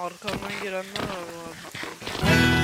Arkamdan girenler var bu arada.